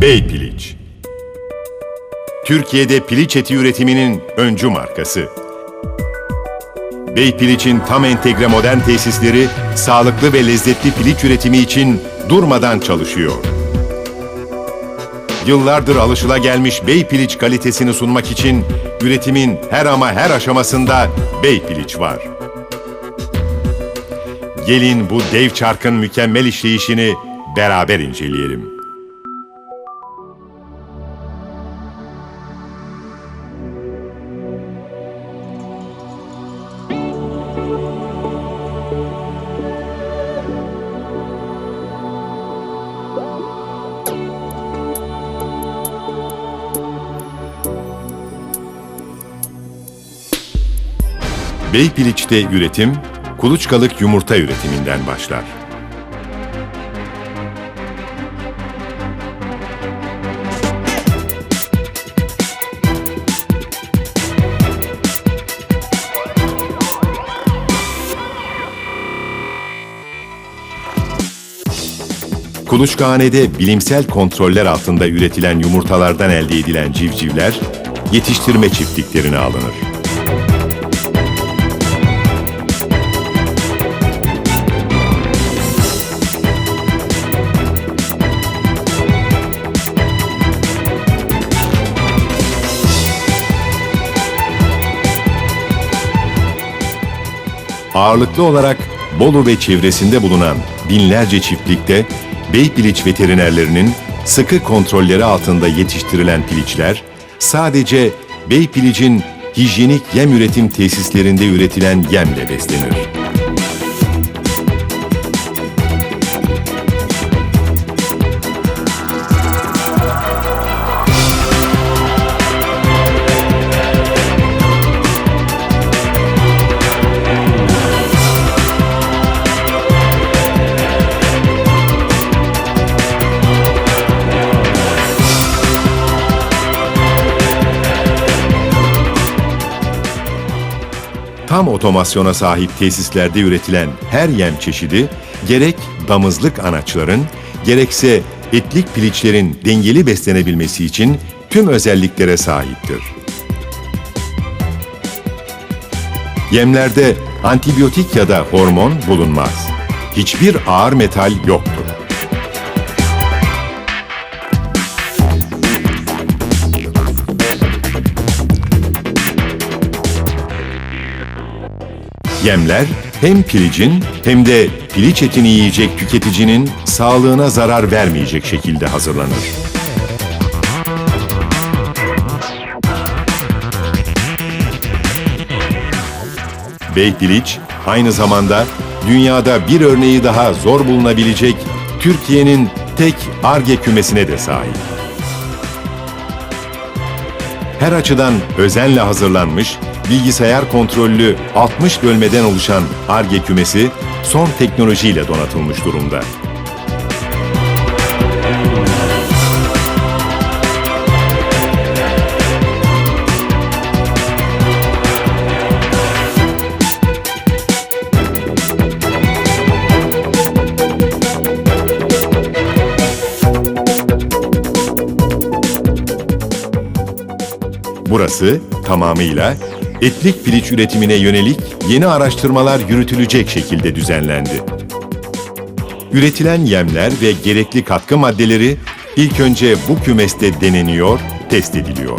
Bey Piliç. Türkiye'de piliç eti üretiminin öncü markası. Bey Piliç'in tam entegre modern tesisleri sağlıklı ve lezzetli piliç üretimi için durmadan çalışıyor. Yıllardır alışılagelmiş Bey Piliç kalitesini sunmak için üretimin her ama her aşamasında Bey Piliç var. Gelin bu dev çarkın mükemmel işleyişini beraber inceleyelim. Beypiliç'te üretim, kuluçkalık yumurta üretiminden başlar. Kuluçkahanede bilimsel kontroller altında üretilen yumurtalardan elde edilen civcivler yetiştirme çiftliklerine alınır. Ağırlıklı olarak Bolu ve çevresinde bulunan binlerce çiftlikte Beypiliç veterinerlerinin sıkı kontrolleri altında yetiştirilen piliçler sadece Beypiliç'in hijyenik yem üretim tesislerinde üretilen yemle beslenir. Tam otomasyona sahip tesislerde üretilen her yem çeşidi gerek damızlık anaçların gerekse etlik piliçlerin dengeli beslenebilmesi için tüm özelliklere sahiptir. Yemlerde antibiyotik ya da hormon bulunmaz. Hiçbir ağır metal yoktur. Yemler hem pilicin hem de piliç etini yiyecek tüketicinin sağlığına zarar vermeyecek şekilde hazırlanır. Bey piliç aynı zamanda dünyada bir örneği daha zor bulunabilecek Türkiye'nin tek ARGE kümesine de sahip. Her açıdan özenle hazırlanmış, bilgisayar kontrollü 60 bölmeden oluşan ARGE kümesi son teknolojiyle donatılmış durumda. Burası tamamıyla etlik piliç üretimine yönelik yeni araştırmalar yürütülecek şekilde düzenlendi. Üretilen yemler ve gerekli katkı maddeleri ilk önce bu kümeste deneniyor, test ediliyor.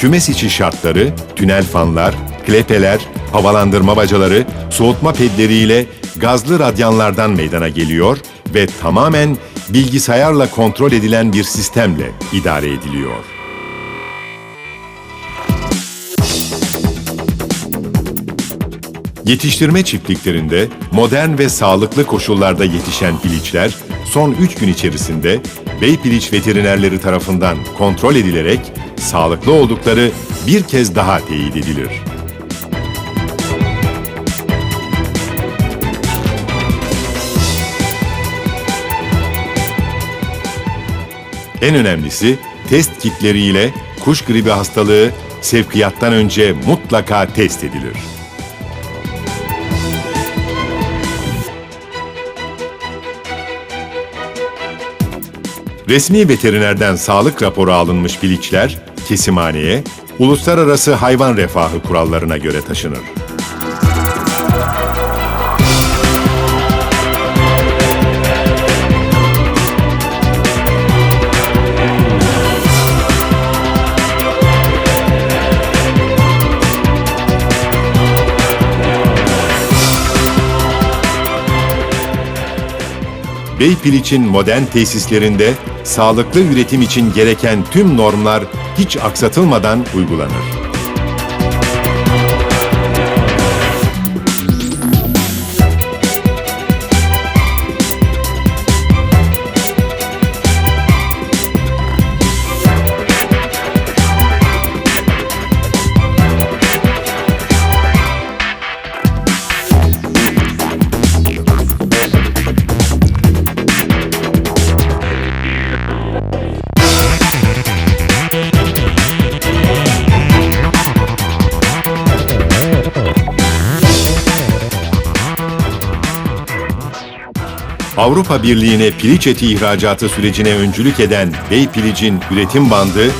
Kümes içi şartları, tünel fanlar, klepeler, havalandırma bacaları, soğutma pedleriyle gazlı radyanlardan meydana geliyor ve tamamen bilgisayarla kontrol edilen bir sistemle idare ediliyor. Yetiştirme çiftliklerinde modern ve sağlıklı koşullarda yetişen piliçler son 3 gün içerisinde Bey Piliç veterinerleri tarafından kontrol edilerek sağlıklı oldukları bir kez daha teyit edilir. En önemlisi test kitleriyle kuş gribi hastalığı sevkiyattan önce mutlaka test edilir. Resmi veterinerden sağlık raporu alınmış bilinçler kesimhaneye, uluslararası hayvan refahı kurallarına göre taşınır. Beypiliç'in modern tesislerinde sağlıklı üretim için gereken tüm normlar hiç aksatılmadan uygulanır. Avrupa Birliği'ne piliç eti ihracatı sürecine öncülük eden Beypiliç'in üretim bandı,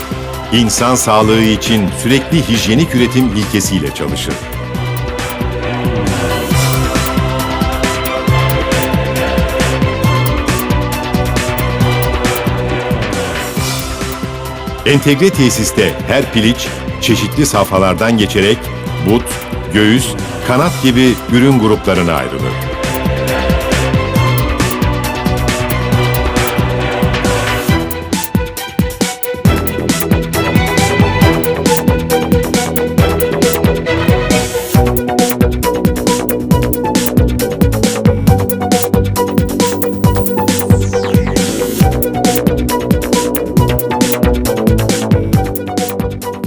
insan sağlığı için sürekli hijyenik üretim ilkesiyle çalışır. Entegre tesiste her piliç çeşitli safhalardan geçerek but, göğüs, kanat gibi ürün gruplarına ayrılır.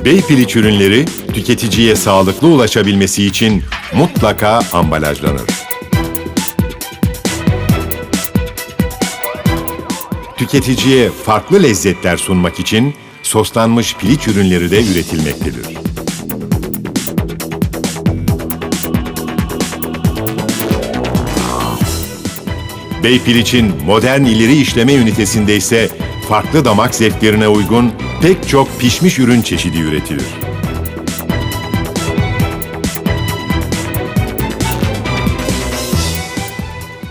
Beypiliç ürünleri tüketiciye sağlıklı ulaşabilmesi için mutlaka ambalajlanır. Tüketiciye farklı lezzetler sunmak için soslanmış piliç ürünleri de üretilmektedir. Beypiliç'in modern ileri işleme ünitesinde ise farklı damak zevklerine uygun pek çok pişmiş ürün çeşidi üretilir.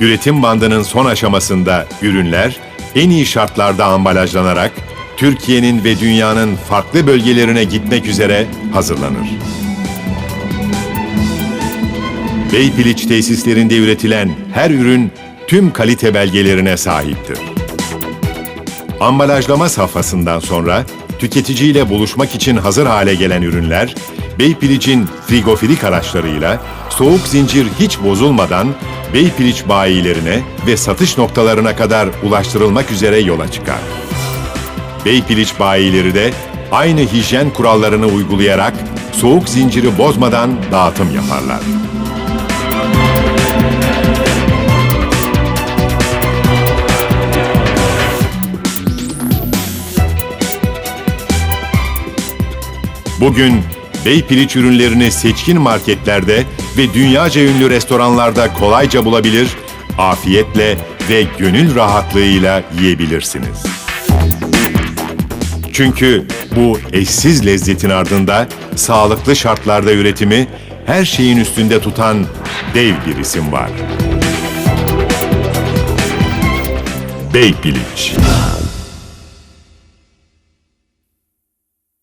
Üretim bandının son aşamasında ürünler en iyi şartlarda ambalajlanarak Türkiye'nin ve dünyanın farklı bölgelerine gitmek üzere hazırlanır. Beypiliç tesislerinde üretilen her ürün tüm kalite belgelerine sahiptir. Ambalajlama safhasından sonra tüketiciyle buluşmak için hazır hale gelen ürünler, Beypiliç'in frigofilik araçlarıyla soğuk zincir hiç bozulmadan Beypiliç bayilerine ve satış noktalarına kadar ulaştırılmak üzere yola çıkar. Beypiliç bayileri de aynı hijyen kurallarını uygulayarak soğuk zinciri bozmadan dağıtım yaparlar. Bugün Beypiliç ürünlerini seçkin marketlerde ve dünyaca ünlü restoranlarda kolayca bulabilir, afiyetle ve gönül rahatlığıyla yiyebilirsiniz. Çünkü bu eşsiz lezzetin ardında sağlıklı şartlarda üretimi her şeyin üstünde tutan dev bir isim var. Beypiliç.